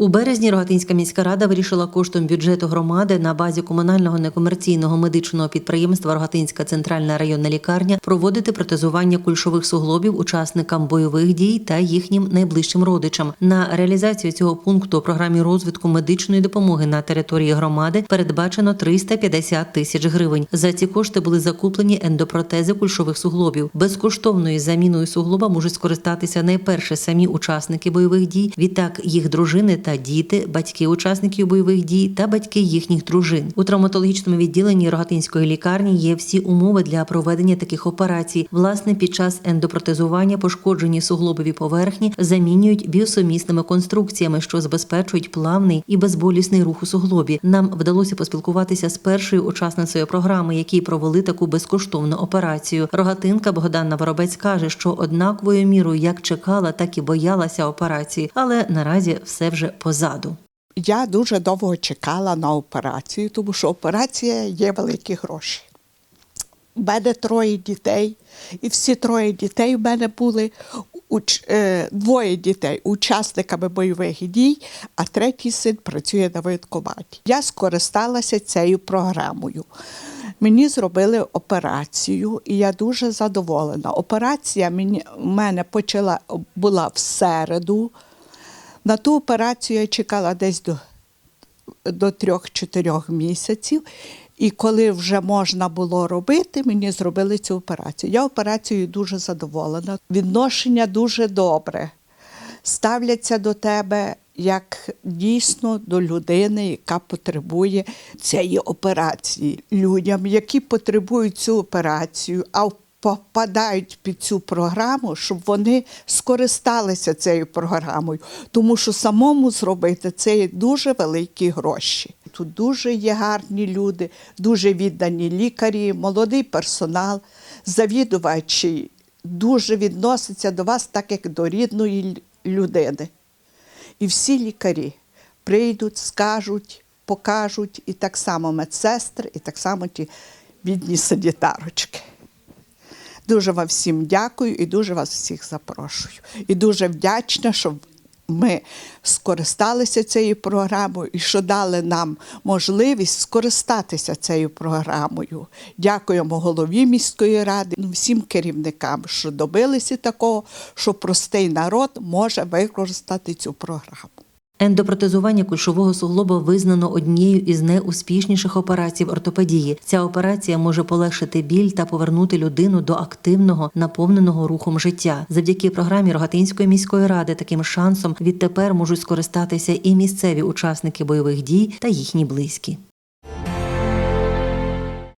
У березні Рогатинська міська рада вирішила коштом бюджету громади на базі комунального некомерційного медичного підприємства Рогатинська центральна районна лікарня проводити протезування кульшових суглобів учасникам бойових дій та їхнім найближчим родичам. На реалізацію цього пункту у програмі розвитку медичної допомоги на території громади передбачено 350 тисяч гривень. За ці кошти були закуплені ендопротези кульшових суглобів. Безкоштовною заміною суглоба можуть скористатися найперше самі учасники бойових дій, відтак їх дружини та діти, батьки учасників бойових дій та батьки їхніх дружин. У травматологічному відділенні Рогатинської лікарні є всі умови для проведення таких операцій. Власне, під час ендопротезування пошкоджені суглобові поверхні замінюють біосумісними конструкціями, що забезпечують плавний і безболісний рух у суглобі. Нам вдалося поспілкуватися з першою учасницею програми, які провели таку безкоштовну операцію. Рогатинка Богдана Воробець каже, що однаковою мірою як чекала, так і боялася операції, але наразі все вже позаду. Я дуже довго чекала на операцію, тому що операція є великі гроші. У мене троє дітей, і всі троє дітей в мене були уч- е, двоє дітей учасниками бойових дій, а третій син працює на воєнкоматі. Я скористалася цією програмою. Мені зробили операцію, і я дуже задоволена. Операція мені, в мене почала була в середу. На ту операцію я чекала десь до, до 3-4 місяців. І коли вже можна було робити, мені зробили цю операцію. Я операцією дуже задоволена. Відношення дуже добре. Ставляться до тебе як дійсно до людини, яка потребує цієї операції. Людям, які потребують цю операцію, а попадають під цю програму, щоб вони скористалися цією програмою, тому що самому зробити це дуже великі гроші. Тут дуже є гарні люди, дуже віддані лікарі, молодий персонал, завідувачі дуже відносяться до вас так, як до рідної людини. І всі лікарі прийдуть, скажуть, покажуть, і так само медсестри, і так само ті бідні санітарочки. Дуже вам всім дякую і дуже вас всіх запрошую. І дуже вдячна, що ми скористалися цією програмою і що дали нам можливість скористатися цією програмою. Дякуємо голові міської ради, ну, всім керівникам, що добилися такого, що простий народ може використати цю програму. Ендопротезування кульшового суглоба визнано однією із найуспішніших операцій в ортопедії. Ця операція може полегшити біль та повернути людину до активного, наповненого рухом життя. Завдяки програмі Рогатинської міської ради таким шансом відтепер можуть скористатися і місцеві учасники бойових дій та їхні близькі.